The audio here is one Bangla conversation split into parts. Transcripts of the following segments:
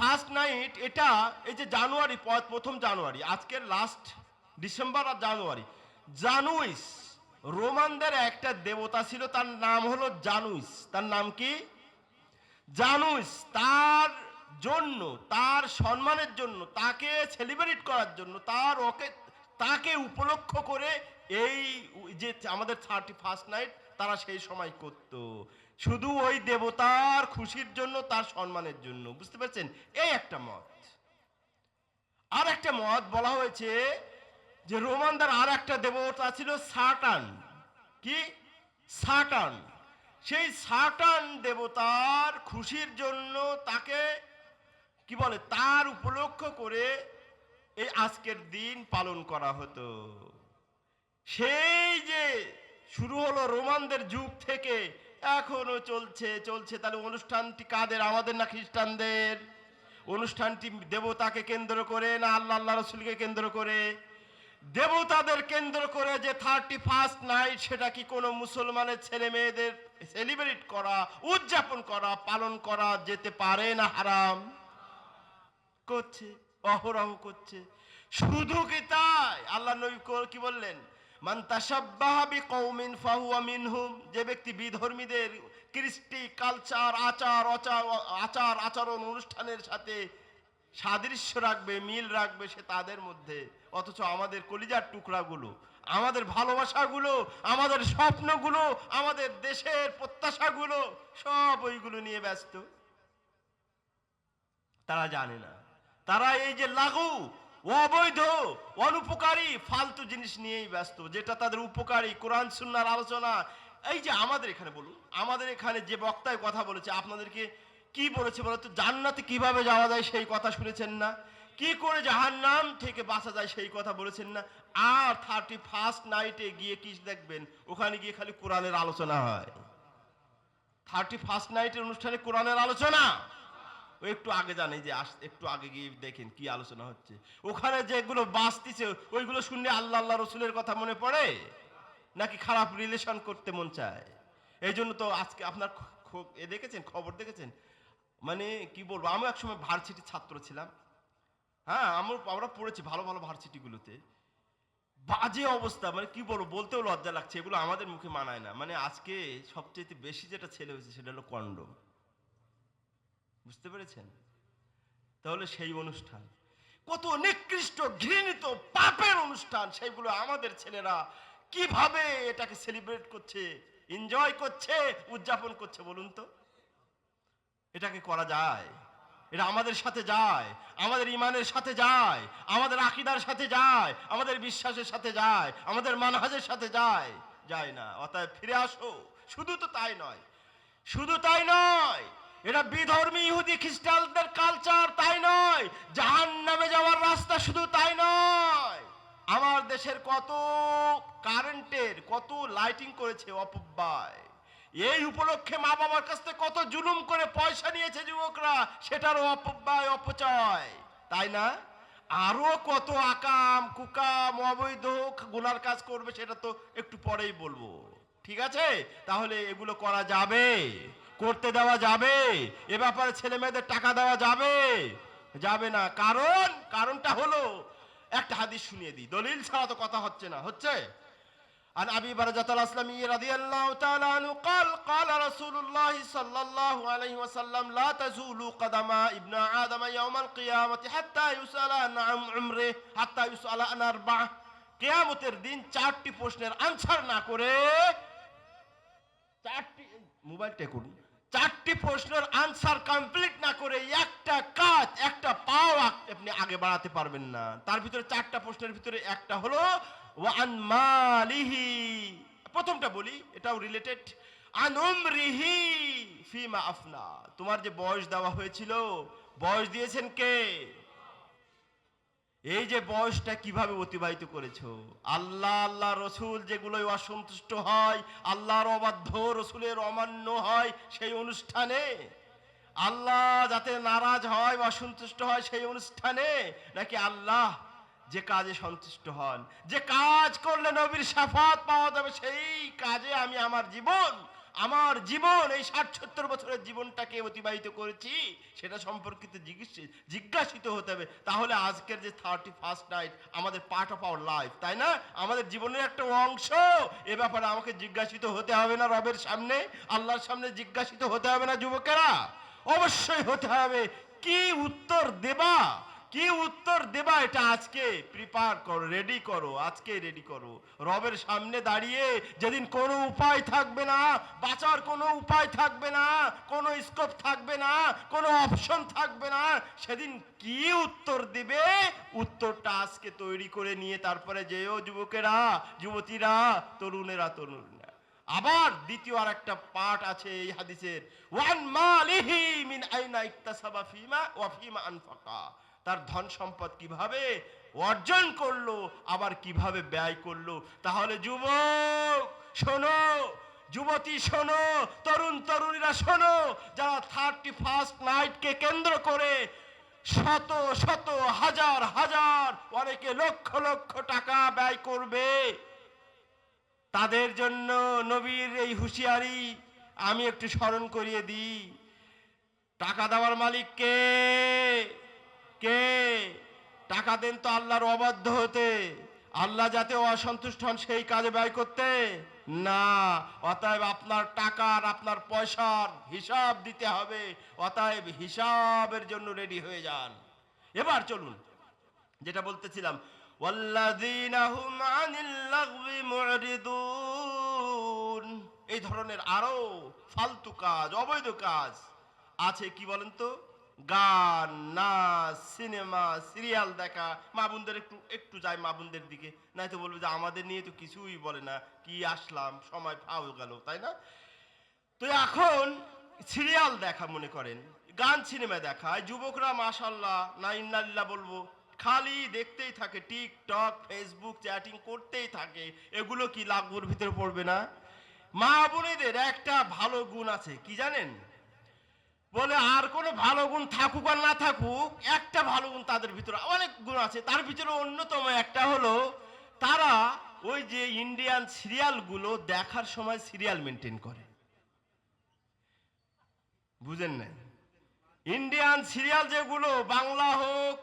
ফার্স্ট নাইট এটা এই যে জানুয়ারি প্রথম জানুয়ারি আজকের লাস্ট ডিসেম্বর আর জানুয়ারি জানুইস রোমানদের একটা দেবতা ছিল, তার নাম হলো জানুইস তার নাম কি? জানুইস তার জন্য, তার সম্মানের জন্য, তাকে সেলিব্রেট করার জন্য, তার ওকে তাকে উপলক্ষ করে এই যে আমাদের থার্টি ফার্স্ট নাইট তারা সেই সময় করত। শুধু ওই দেবতার খুশির জন্য, তার সম্মানের জন্য। বুঝতে পারছেন? এই একটা মত। আর একটা মত বলা হয়েছে যে, রোমানদের আর একটা দেবতা ছিল সাটান। কি? সাটান। সেই সাটান দেবতার খুশির জন্য তাকে, কি বলে, তার উপলক্ষ করে এই আজকের দিন পালন করা হতো। সেই যে শুরু হলো রোমানদের যুগ থেকে, এখনও চলছে চলছে। তাহলে অনুষ্ঠানটি কাদের? আমাদের না খ্রিস্টানদের? অনুষ্ঠানটি দেবতাকে কেন্দ্র করে না আল্লাহ আল্লাহ রসুলকে কেন্দ্র করে? দেবতাদের কেন্দ্র করে যে থার্টি ফার্স্ট নাইট সেটা কি কোনো মুসলমানের ছেলে মেয়েদের সেলিব্রেট করা, উদযাপন করা, পালন করা যেতে পারে না? হারাম। করছে, অহরহ করছে। শুধু কি তাই? আল্লাহ নবী কো- বললেন? মান বিকৌমিন ফাহুয়া যে ব্যক্তি বিধর্মীদের কৃষ্টি, কালচার, আচার আচার আচার, আচরণ, অনুষ্ঠানের সাথে সাদৃশ্য রাখবে, মিল রাখবে সে তাদের মধ্যে। অথচ আমাদের কলিজার টুকরাগুলো, আমাদের ভালোবাসাগুলো, আমাদের স্বপ্নগুলো, আমাদের দেশের প্রত্যাশাগুলো, সব ওইগুলো নিয়ে ব্যস্ত। তারা জানে না। তারা এই যে লাগু অবৈধ, অনুপকারী, ফালতু জিনিস নিয়েই ব্যস্ত, যেটা তাদের উপকারী, কোরআন, সুন্নার আলোচনা। এই যে আমাদের এখানে বলুন, আমাদের এখানে যে বক্তায় কথা বলেছে, আপনাদেরকে কি বলেছে বলতো? জান্নাতে কীভাবে যাওয়া যায় সেই কথা শুনেছেন না? কি করে জাহান্নাম থেকে বাঁচা যায় সেই কথা বলেছেন না? আর থার্টি ফার্স্ট নাইটে গিয়ে কি দেখবেন? ওখানে গিয়ে খালি কোরআনের আলোচনা হয়। থার্টি ফার্স্ট নাইটের অনুষ্ঠানে কোরআনের আলোচনা। ও একটু আগে জানে যে আস, একটু আগে গিয়ে দেখেন কি আলোচনা হচ্ছে। ওখানে যেগুলো বাঁচতেছে, ওইগুলো শুনলে আল্লাহ আল্লাহ রসুলের কথা মনে পড়ে? নাকি খারাপ রিলেশন করতে মন চায়? এই জন্য তো আজকে আপনার এ দেখেছেন, খবর দেখেছেন? মানে কি বলব আমি একসময় ভার্সিটির ছাত্র ছিলাম। হ্যাঁ আমরা আমরা পড়েছি ভালো ভালো ভার্সিটিগুলোতে বাজে অবস্থা মানে কি বলব, বলতেও লজ্জা লাগছে, এগুলো আমাদের মুখে মানায় না। মানে আজকে সবচেয়ে বেশি যেটা ছেলে হয়েছে, সেটা হলো কন্ডম। বুঝতে পেরেছেন? তাহলে সেই অনুষ্ঠান। কত নিকৃষ্ট, ঘৃণিত, পাপের অনুষ্ঠান সেইগুলো আমাদের ছেলেরা কীভাবে এটাকে সেলিব্রেট করছে এনজয় করছে, উদযাপন করছে বলুন তো? এটাকে করা যায়। এটা আমাদের সাথে যায়, আমাদের ইমানের সাথে যায়, আমাদের আকিদার সাথে যায়, আমাদের বিশ্বাসের সাথে যায়, আমাদের মানহাজের সাথে যায় যায় না। অতএব ফিরে আসো। শুধু তো তাই নয়। শুধু তাই নয়। এটা বিধর্মী ইহুদি খ্রিস্টানদের কালচার তাই নয়। জাহান নামে যাওয়ার রাস্তা শুধু তাই নয়। আমার দেশের কত কারেন্টের, কত লাইটিং করেছে অপব্যয় এই উপলক্ষে মা বাবার কাছ থেকে কত জুলুম করে পয়সা নিয়েছে যুবকরা, সেটারও অপব্যয় অপচয়। তাই না? আরও কত আকাম, কুকাম, অবৈধ গুনার কাজ করবে, সেটা তো একটু পরেই বলব। ঠিক আছে? তাহলে এগুলো করা যাবে। করতে দেওয়া যাবে এ ব্যাপারে ছেলে মেয়েদের টাকা দেওয়া যাবে যাবে না কারণ কারণটা হলো একটা হাদিস শুনিয়ে দিই দলিল ছাড়া তো কথা হচ্ছে না হচ্ছে عن ابي برزه الاسلمي رضي الله تعالى عنه قال قال رسول الله صلى الله عليه وسلم لا تزول قدم ابن ادم يوم القيامه حتى يسال عن عمره حتى يسال عن اربع কিয়ামতের দিন চারটি প্রশ্নের আনসার না করে চারটি মোবাইলটা করুন চারটি প্রশ্নের আনসার কমপ্লিট না করে একটা কাজ, একটা পাও আপনি আগে বাড়াতে পারবেন না। তার ভিতরে চারটা প্রশ্নের ভিতরে একটা হলো ওয়ান মালিহি? প্রথমটা বলি, এটাও রিলেটেড আনুমরিহি ফিমা আফনা? তোমার যে বয়স দেওয়া হয়েছিল, বয়স দিয়েছেন কে? এই যে বয়সটা কীভাবে অতিবাহিত করেছ? আল্লাহ আল্লাহ রসুল যেগুলোই অসন্তুষ্ট হয়, আল্লাহর অবাধ্য রসুলের অমান্য হয়, সেই অনুষ্ঠানে আল্লাহ যাতে নারাজ হয় অসন্তুষ্ট হয়, সেই অনুষ্ঠানে নাকি আল্লাহ যে কাজে সন্তুষ্ট হন? যে কাজ করলে নবীর সাফাত পাওয়া যাবে, সেই কাজে আমি আমার জীবন আমার জীবন, এই ষাট সত্তর বছরের জীবনটাকে অতিবাহিত করেছি, সেটা সম্পর্কিত জিজ্ঞেস- জিজ্ঞাসিত হতে হবে। তাহলে আজকের যে থার্টি ফার্স্ট নাইট আমাদের পার্ট অফ আওয়ার লাইফ তাই না? আমাদের জীবনের একটা অংশ। এ ব্যাপারে আমাকে জিজ্ঞাসিত হতে হবে না রবের সামনে, আল্লাহর সামনে জিজ্ঞাসিত হতে হবে না যুবকেরা। অবশ্যই হতে হবে। কি উত্তর দেবা? কি উত্তর দেবা এটা আজকে? প্রিপার করো রেডি করো, আজকে রেডি করো। রবের সামনে দাঁড়িয়ে যেদিন কোনো উপায় থাকবে না, বাঁচার কোনো উপায় থাকবে না, কোনো স্কোপ থাকবে না, কোনো অপশন থাকবে না, সেদিন কি উত্তর দিবে? উত্তরটা আজকে তৈরি করে নিয়ে তারপরে যেও যুবকেরা, যুবতীরা, তরুণেরা, তরুণরা। আবার দ্বিতীয় আর একটা পাঠ আছে এই হাদিসের। ওয়ান মালিহি মিন আইনা ইকতাসাবা ফিমা ওয়া ফিমা আনফাকা। তার ধন সম্পদ কীভাবে অর্জন করল, আবার কীভাবে ব্যয় করল? তাহলে যুবক, শোনো, যুবতী, শোনো, তরুণ, তরুণীরা শোনো, যারা থার্টি ফার্স্ট নাইটকে কেন্দ্র করে শত শত, হাজার হাজার, অনেকে লক্ষ লক্ষ টাকা ব্যয় করবে। তাদের জন্য নবীর এই হুঁশিয়ারি আমি একটু স্মরণ করিয়ে দিই। টাকা দেওয়ার মালিক কে? টাকা দেন তো আল্লাহর অবাধ্য হতে। আল্লাহ যাতে অসন্তুষ্ট হন, সেই কাজে ব্যয় করতে। না, অতএব আপনার টাকার আপনার পয়সার হিসাব দিতে হবে। অতএব হিসাবের জন্য রেডি হয়ে যান। এবার চলুন। যেটা বলতেছিলাম এই ধরনের আরও ফালতু কাজ, অবৈধ কাজ আছে কি বলেন তো? গান, নাচ, সিনেমা, সিরিয়াল দেখা, মা বোনদের একটু একটু যায় মা বোনদের দিকে। নাই তো বলবে যে আমাদের নিয়ে তো কিছুই বলে না, কি আসলাম, সময় ফাও গেল, তাই না? তো এখন সিরিয়াল দেখা মনে করেন, গান সিনেমা দেখা যুবকরা মাশাল্লাহ না ইন্নাল্লাহ বলব, খালি দেখতেই থাকে, টিকটক, ফেসবুক, চ্যাটিং করতেই থাকে, এগুলো কি লাগবুর ভিতরে পড়বে না? মা বোনেদের একটা ভালো গুণ আছে, কি জানেন? বলে, আর কোনো ভালো গুণ থাকুক আর না থাকুক, একটা ভালো গুণ তাদের ভিতরে অনেক গুণ আছে। তার ভিতরে অন্যতম একটা হলো, তারা ওই যে ইন্ডিয়ান সিরিয়ালগুলো দেখার সময় সিরিয়াল মেনটেন করে। বুঝেন নাই? ইন্ডিয়ান সিরিয়াল যেগুলো, বাংলা হোক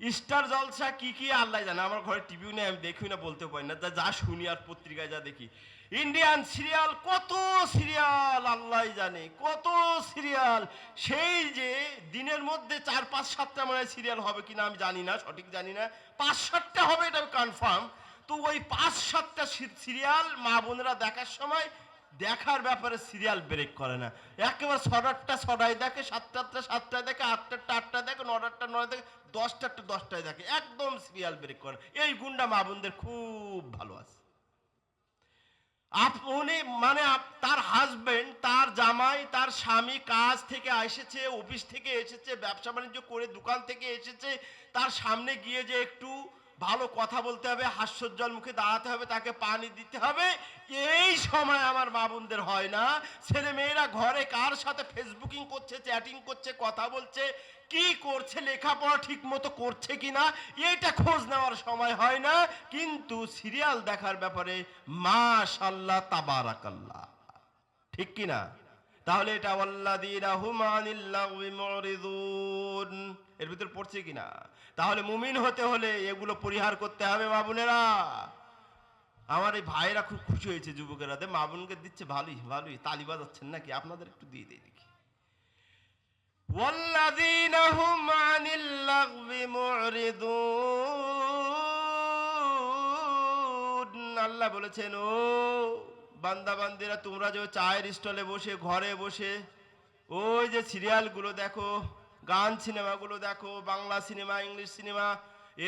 স্টার জলসা, কি কি, আল্লাহ জানে। আমার ঘরে টিভিও নেই, আমি দেখি না বলতে পারি না। যা শুনি আর পত্রিকায় যা দেখি। ইন্ডিয়ান সিরিয়াল কত সিরিয়াল আল্লাহ জানে, কত সিরিয়াল সেই যে দিনের মধ্যে চার, পাঁচ, সাতটা মনে সিরিয়াল হবে কিনা আমি জানি না, সঠিক জানি না। পাঁচ, সাতটা হবে, এটা কনফার্ম তো ওই পাঁচ, সাতটা সিরিয়াল মা বোনেরা দেখার সময় দেখার ব্যাপারে সিরিয়াল ব্রেক করে না। একেবারে ছটারটা, ছটায় দেখে, সাতটারটা, সাতটায় দেখে, আটটারটা আটটা দেখে, নটারটা, নয় দেখে, দশটারটা, দশটায় দেখে, একদম সিরিয়াল ব্রেক করে। এই গুন্ডা মা বোনদের খুব ভালো আছে আপ- উনি মানে তার হাজবেন্ড তার জামাই, তার স্বামী কাজ থেকে এসেছে অফিস থেকে এসেছে, ব্যবসা বাণিজ্য করে দোকান থেকে এসেছে, তার সামনে গিয়ে যে একটু ভালো কথা বলতে হবে, হাস্যোজ্জ্বল মুখে দাঁড়াতে হবে, তাকে পানি দিতে হবে। এই সময় আমার মা বোনদের হয় না। ছেলে মেয়েরা ঘরে কার সাথে ফেসবুকিং করছে, চ্যাটিং করছে, কথা বলছে, কি করছে, লেখাপড়া ঠিক মতো করছে কি না এইটা খোঁজ নেওয়ার সময় হয় না। কিন্তু সিরিয়াল দেখার ব্যাপারে মাশাল্লাহ তাবারাকাল্লাহ। ঠিক কিনা? তাহলে এটা ওয়াল্লাযীনা হুম আনিল লাগবি মুরিদুন এর ভিতর পড়ছে কিনা তাহলে মুমিন হতে হলে এগুলো পরিহার করতে হবে মা বোনেরা আমার এই ভাইরা খুব খুশি হয়েছে যুবকেরা দে মা বোনকে দিচ্ছে ভালোই ভালোই তালি বাজাচ্ছেন নাকি আপনাদের একটু দিয়ে দিই দেখি والذين هم عن اللغو معرضون আল্লাহ বলেছেন ও বান্দা বান্দিরা তোমরা যে চায়ের স্টলে বসে, ঘরে বসে, ওই যে সিরিয়ালগুলো দেখো, গান সিনেমাগুলো দেখো, বাংলা সিনেমা, ইংলিশ সিনেমা,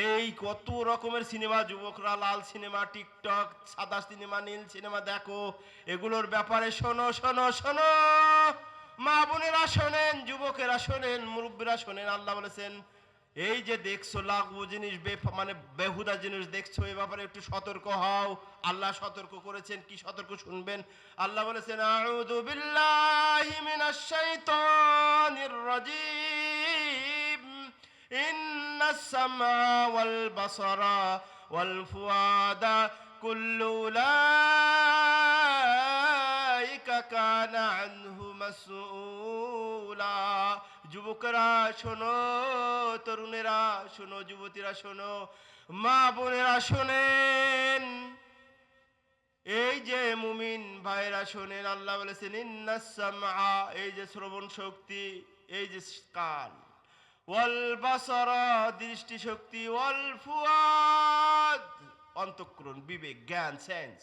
এই কত রকমের সিনেমা, যুবকরা লাল সিনেমা, টিকটক, সাদা সিনেমা, নীল সিনেমা দেখো, এগুলোর ব্যাপারে শোনো শোনো শোনো। মা বোনেরা শোনেন, যুবকেরা শোনেন, মুরব্বীরা শোনেন, আল্লাহ বলেছেন এই যে দেখছ লাগবো জিনিস মানে বেহুদা জিনিস দেখছ, এ ব্যাপারে একটু সতর্ক হও। আল্লাহ সতর্ক করেছেন, কি সতর্ক শুনবেন? আল্লাহ বলেছেন, আউযু বিল্লাহি ওয়াল কানা আনহু মাসউলা। যুবকরা, শোনো, তরুণেরা, শোনো, যুবতীরা, শোনো, মা বোনেরা শোনেন। এই যে মুমিন ভাইরা শোনেন, আল্লাহ বলেছেন ইন্নাস সামআ এই যে শ্রবণ শক্তি, এই যে কান। ওয়াল বাসারা দৃষ্টি শক্তি ওয়াল ফুয়াদ। অন্তঃকরণ, বিবেক, জ্ঞান সেন্স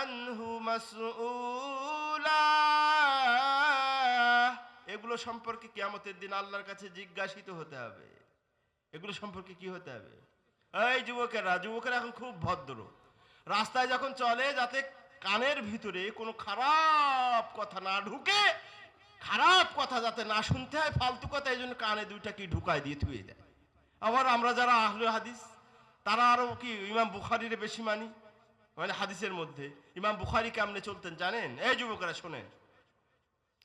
আনহু মাসউলা। এগুলো সম্পর্কে কিয়ামতের দিন আল্লাহর কাছে জিজ্ঞাসিত হতে হবে। এগুলো সম্পর্কে কি হতে হবে? এই যুবকেরা যুবকেরা এখন খুব ভদ্র। রাস্তায় যখন চলে, যাতে কানের ভিতরে কোনো খারাপ কথা না ঢুকে, খারাপ কথা যাতে না শুনতে হয়, ফালতু কথা, এই জন্য কানে দুইটা কি ঢুকায় দিয়ে থুয়ে দেয়। আবার আমরা যারা আহলু হাদিস তারা আরও কি ইমাম বুখারিরে বেশি মানি? মানে হাদিসের মধ্যে। ইমাম বুখারি কেমনে চলতেন জানেন? এই যুবকেরা, শোনেন।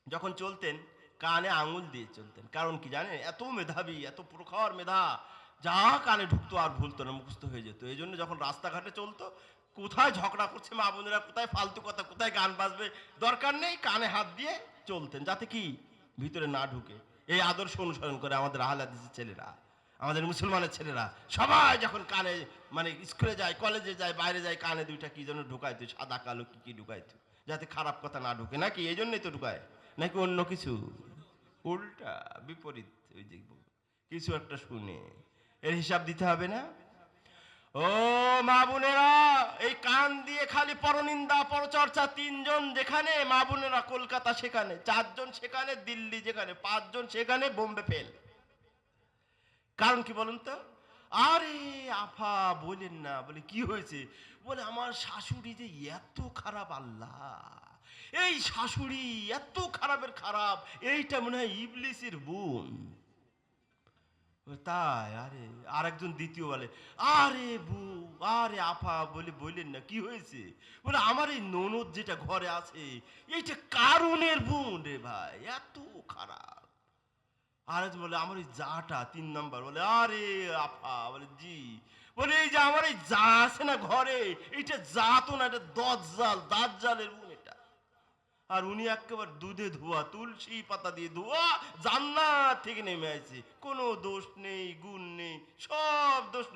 যখন চলতেন, কানে আঙুল দিয়ে চলতেন। কারণ কি জানেন? এত মেধাবী, এত প্রখর মেধা। যা কানে ঢুকতো আর ভুলতো না, মুখস্থ হয়ে যেত। এই জন্য যখন রাস্তাঘাটে চলতো, কোথায় ঝগড়া করছে মা বোনেরা, কোথায় ফালতু কথা, কোথায় গান বাজবে, দরকার নেই, কানে হাত দিয়ে চলতেন। যাতে কি? ভিতরে না ঢুকে। এই আদর্শ অনুসরণ করে আমাদের আহলাদিসের ছেলেরা। আমাদের মুসলমানের ছেলেরা। সবাই যখন কানে মানে স্কুলে যায়, কলেজে যায়, বাইরে যায়, কানে দুইটা কি যেন ঢুকাইতো সাদা, কালো, কি কি ঢুকাইতো যাতে খারাপ কথা না ঢুকে। নাকি এই জন্যই তো ঢুকায়? নাকি অন্য কিছু? উল্টা, বিপরীত, ওই যে কিছু একটা শুনে। এর হিসাব দিতে হবে না? ও মা বোনেরা, এই কান দিয়ে খালি পরনিন্দা, পরচর্চা, তিনজন যেখানে, মা বোনেরা কলকাতা সেখানে, চারজন সেখানে, দিল্লি যেখানে, পাঁচজন সেখানে, বোম্বে ফেল। কারণ কি বলুন তো? আরে আফা, বলেন না। বলে, কি হয়েছে? বলে, আমার শাশুড়ি যে এত খারাপ আল্লাহ। এই শাশুড়ি এত খারাপের খারাপ। এইটা মনে হয় ইবলিসের বোন। তাই? আরে আর একজন দ্বিতীয় বলে, আরে বউ আরে আফা, বলে বললেন না, কি হয়েছে? বলে, আমার এই ননদ যেটা ঘরে আছে, এইটা কারণের বোন রে ভাই, এত খারাপ। আর বলে, আমার ওই জাটা তিন নাম্বার। বলে, আরে আফা বলে, জি। বলে, এই যে আমার এই যা আছে না ঘরে এইটা যা তো না, এটা দজ্জাল, দাজ্জালের উন এটা। আর উনি একেবারে দুধে ধোয়া, তুলসী পাতা দিয়ে ধোয়া, জান্নাত থেকে নেমে আছে কোনো দোষ নেই, গুণ নেই, সব দোষ